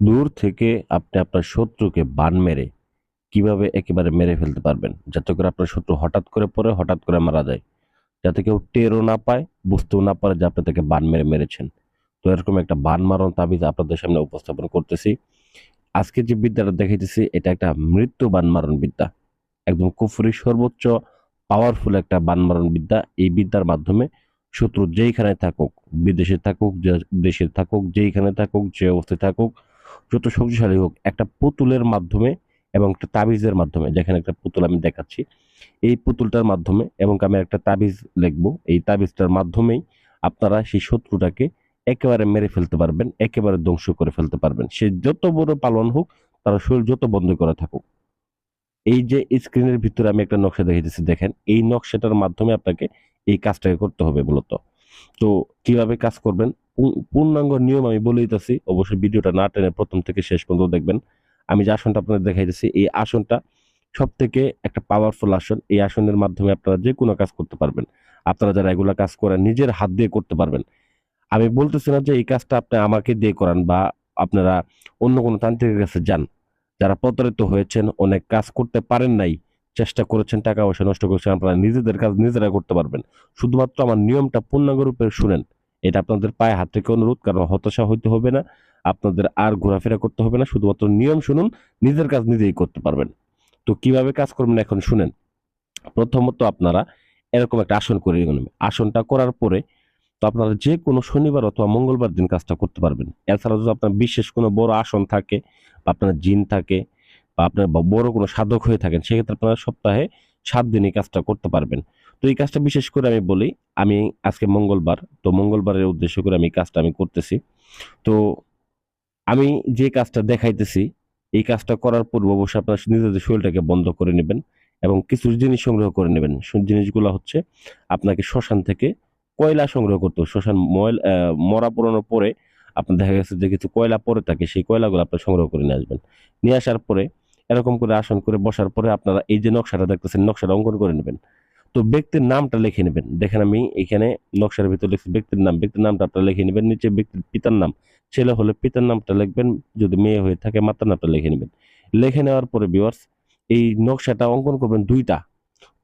দূর থেকে আপনি আপনার শত্রুকে বান মেরে কীভাবে একেবারে মেরে ফেলতে পারবেন? যাতে করে আপনার শত্রু হঠাৎ করে পড়ে, হঠাৎ করে মারা যায়। যাতে কেউ টেরও না পায়, বুঝতেও না পারে যে আপনি তাকে বান মেরে মেরেছেন। তো এরকম একটা বান মারণ তাবিজ আপনাদের সামনে উপস্থাপন করতেছি। আজকে যে বিদ্যাটা দেখাইতেছি, এটা একটা মৃত্যু বান মারণ বিদ্যা। একদম কুফরি সর্বোচ্চ পাওয়ারফুল একটা বান মারণ বিদ্যা। এই বিদ্যার মাধ্যমে শত্রু যেইখানে থাকুক, বিদেশে থাকুক দেশে থাকুক, যেইখানে থাকুক, যে অবস্থায় থাকুক যত শক্তিশালী হোক, একটা পুতুলের মাধ্যমে এবং একটা তাবিজের মাধ্যমে, যেখানে একটা পুতুল আমি দেখাচ্ছি। এই পুতুলটার মাধ্যমে এবং আমি একটা তাবিজ লিখব। এই তাবিজটার মাধ্যমেই আপনারা সেই শত্রুটাকে একেবারে মেরে ফেলতে পারবেন, একেবারে ধ্বংস করে ফেলতে পারবেন। সে যত বড় পালন হোক, তারা শরীর যত বন্ধ করা থাকুক। এই যে স্ক্রিনের ভিতরে আমি একটা নকশা দেখাইতেছি, দেখেন, এই নকশাটার মাধ্যমে আপনাকে এই কাজটাকে করতে হবে মূলত। তো কীভাবে কাজ করবেন? পূর্ণাঙ্গ নিয়ম আমি বলে দিতেছি। অবশ্যই ভিডিওটা না টেনে প্রথম থেকে শেষ পর্যন্ত দেখবেন। আমি যে আসনটা আপনাদের দেখাইতেছি, এই আসনটা সব থেকে একটা পাওয়ারফুল আসন। এই আসনের মাধ্যমে আপনারা যে কোনো কাজ করতে পারবেন। আপনারা যারা এগুলা কাজ করেন, নিজের হাত দিয়ে করতে পারবেন। আমি বলতেছি না যে এই কাজটা আপনি আমাকে দিয়ে করান বা আপনারা অন্য কোনো তান্ত্রিকের কাছে যান। যারা প্রতারিত হয়েছেন, অনেক কাজ করতে পারেন নাই, চেষ্টা করেছেন, টাকা পয়সা নষ্ট করেছেন, আপনারা নিজেদের কাজ নিজেরা করতে পারবেন। শুধুমাত্র আমার নিয়মটা পূর্ণাঙ্গ রূপে শুনেন। এটা আপনাদের পায়ে হাত থেকে অনুরোধ, কারণ হতাশা হইতে হবে না। আপনাদের আর ঘোরাফেরা করতে হবে না, শুধুমাত্র নিয়ম শুনুন, নিজের কাজ নিজেই করতে পারবেন। তো কীভাবে কাজ করবেন এখন শুনেন। প্রথমত আপনারা এরকম একটা আসন করে নেবেন। আসনটা করার পরে তো আপনারা যে কোনো শনিবার অথবা মঙ্গলবার দিন কাজটা করতে পারবেন। এছাড়া যদি আপনার বিশেষ কোনো বড় আসন থাকে বা আপনার জিন থাকে বা আপনার বড় কোনো সাধক হয়ে থাকেন, সেক্ষেত্রে আপনারা সপ্তাহে সাত দিন এই কাজটা করতে পারবেন। তো এই কাজটা বিশেষ করে আমি বলি, আমি আজকে মঙ্গলবার, তো মঙ্গলবারের উদ্দেশ্য করে আমি কাজটা আমি করতেছি। তো আমি যে কাজটা দেখাইতেছি, এই কাজটা করার পূর্বে অবশ্যই আপনার নিজেদের শরীরটাকে বন্ধ করে নেবেন এবং কিছু জিনিস সংগ্রহ করে নেবেন। জিনিসগুলো হচ্ছে আপনাকে শ্মশান থেকে কয়লা সংগ্রহ করতে হবে। শ্মশান ময়লা মরা পুরানোর পরে আপনার দেখা গেছে যে কিছু কয়লা পরে থাকে, সেই কয়লাগুলো আপনি সংগ্রহ করে নিয়ে আসবেন। নিয়ে আসার পরে এরকম করে আসন করে বসার পরে আপনারা এই যে নকশাটা দেখতেছেন, নকশাটা অঙ্কন করে নেবেন। তো ব্যক্তির নামটা লিখে নেবেন। দেখেন আমি এখানে নকশার ভিতরে লিখছি ব্যক্তির নাম। ব্যক্তির নামটা আপনারা লিখে নেবেন, নিচে ব্যক্তির পিতার নাম। ছেলে হলে পিতার নামটা লিখবেন, যদি মেয়ে হয়ে থাকে মাতার নামটা লিখে নেবেন। লিখে নেওয়ার পরে ভিউয়ার্স এই নকশাটা অঙ্কন করবেন দুইটা।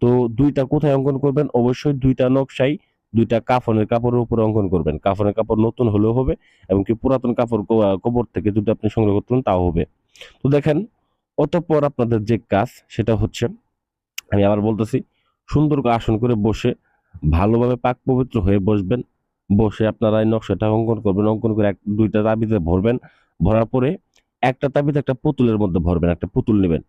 তো দুইটা কোথায় অঙ্কন করবেন? অবশ্যই দুইটা নকশাই দুইটা কাফনের কাপড়ের উপরে অঙ্কন করবেন। কাফনের কাপড় নতুন হলেও হবে এবং কি পুরাতন কাপড় কবর থেকে যদি আপনি সংগ্রহ করতেন তাও হবে। তো দেখেন, অতঃপর আপনাদের যে কাজ সেটা হচ্ছে, আমি আবার বলতেছি সুন্দর করে আসন করে বসে ভালোভাবে পাক পবিত্র হয়ে বসবেন। বসে আপনারা এই নকশাটা অঙ্কন করবেন, অঙ্কন করে এক, দুইটা তাবিতে ভরবেন। ভরার পরে একটা তাবিতে একটা পুতুলের মধ্যে ভরবেন, একটা পুতুল নেবেন।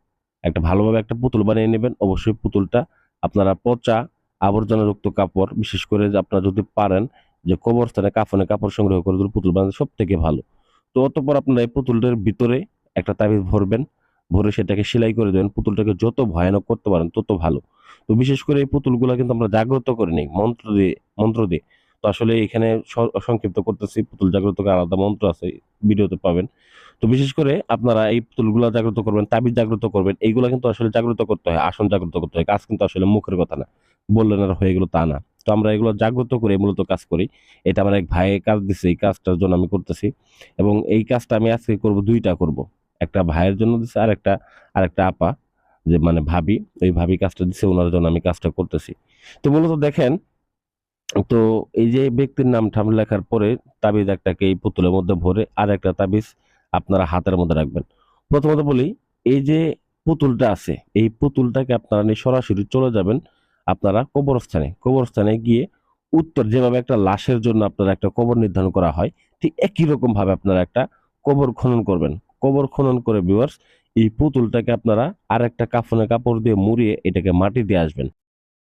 একটা ভালোভাবে একটা পুতুল বানিয়ে নেবেন। অবশ্যই পুতুলটা আপনারা পচা আবর্জনাযুক্ত কাপড়, বিশেষ করে আপনারা যদি পারেন যে কবরস্থানে কাফনে কাপড় সংগ্রহ করে পুতুল বানাতে সব থেকে ভালো। তো অতঃপর আপনারা এই পুতুলটার ভিতরে একটা তাবিজ ভরবেন। ভরে সেটাকে সেলাই করে দেবেন, পুতুলটাকে যত ভয়ানক করতে পারেন তত ভালো। তো বিশেষ করে এই পুতুলগুলো কিন্তু আমরা জাগ্রত করে নিই, মন্ত্র দিয়ে মন্ত্র দিয়ে। তো আসলে এখানে সংক্ষিপ্ত করতেছি, পুতুল জাগ্রত আলাদা মন্ত্র আছে, ভিডিওতে পাবেন। তো বিশেষ করে আপনারা এই পুতুলগুলো জাগ্রত করবেন, তাবিজ জাগ্রত করবেন, এইগুলো কিন্তু আসলে জাগ্রত করতে হয়, আসন জাগ্রত করতে হয়, কাজ কিন্তু আসলে মুখের কথা না। বললেন আর হয়ে গেলো তা না। তো আমরা এগুলো জাগ্রত করে মূলত কাজ করি। এটা আমার এক ভাইয়ের কাজ দিছে, এই কাজটার জন্য আমি করতেছি। এবং এই কাজটা আমি আজকে করব, দুইটা করব। একটা ভাইয়ের জন্য দিছে আর একটা আর একটা আপা, যে মানে ভাবি, ওই ভাবি কাজটা দিছে, ওনার জন্য আমি কাজটা করতেছি। তো মূলত দেখেন, তো এই যে ব্যক্তির নাম ঠাম লেখার পরে তাবিজ একটাকে এই পুতুলের মধ্যে ভরে আর একটা তাবিজ আপনারা হাতের মধ্যে রাখবেন। প্রথমত বলি, এই যে পুতুলটা আছে, এই পুতুলটাকে আপনারা নিয়ে সরাসরি চলে যাবেন আপনারা কবরস্থানে। কবরস্থানে গিয়ে উত্তর, যেভাবে একটা লাশের জন্য আপনারা একটা কবর নির্ধারণ করা হয়, ঠিক একই রকম ভাবে আপনারা একটা কবর খনন করবেন। কবর খনন করে ভিউয়ার্স এই পুতুলটাকে আপনারা আর একটা কাফনে কাপড় দিয়ে মুড়িয়ে এটাকে মাটি দিয়ে আসবেন।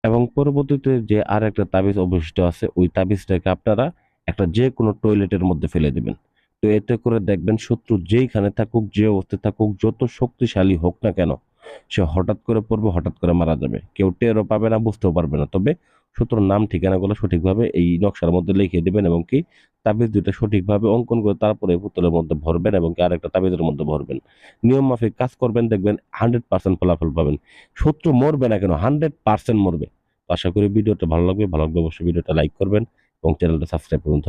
এবং পরবর্তীতে যে আর একটা তাবিজ অবশিষ্ট আছে, ওই তাবিজটাকে আপনারা একটা যে কোনো টয়লেটের মধ্যে ফেলে দিবেন। তো এতে করে দেখবেন শত্রু যেইখানে থাকুক, যে অবস্থায় থাকুক, যত শক্তিশালী হোক না কেন, সে হঠাৎ করে পড়বে, হঠাৎ করে মারা যাবে। কেউ টেরও পাবে না, বুঝতেও পারবে না। তবে শত্রুর নাম, ঠিকানাগুলো সঠিকভাবে এই নকশার মধ্যে লিখে দেবেন এবং কি তাবিজ দুইটা সঠিকভাবে অঙ্কন করে তারপরে পুতুলের মধ্যে ভরবেন এবং কি আরেকটা তাবিজের মধ্যে ভরবেন। নিয়ম মাফিক কাজ করবেন, দেখবেন হান্ড্রেড পার্সেন্ট ফলাফল পাবেন। শত্রু মরবে না কেন, হান্ড্রেড পার্সেন্ট মরবে। আশা করি ভিডিওটা ভালো লাগবে ভালো লাগবে অবশ্যই ভিডিওটা লাইক করবেন এবং চ্যানেলটা সাবস্ক্রাইব করুন।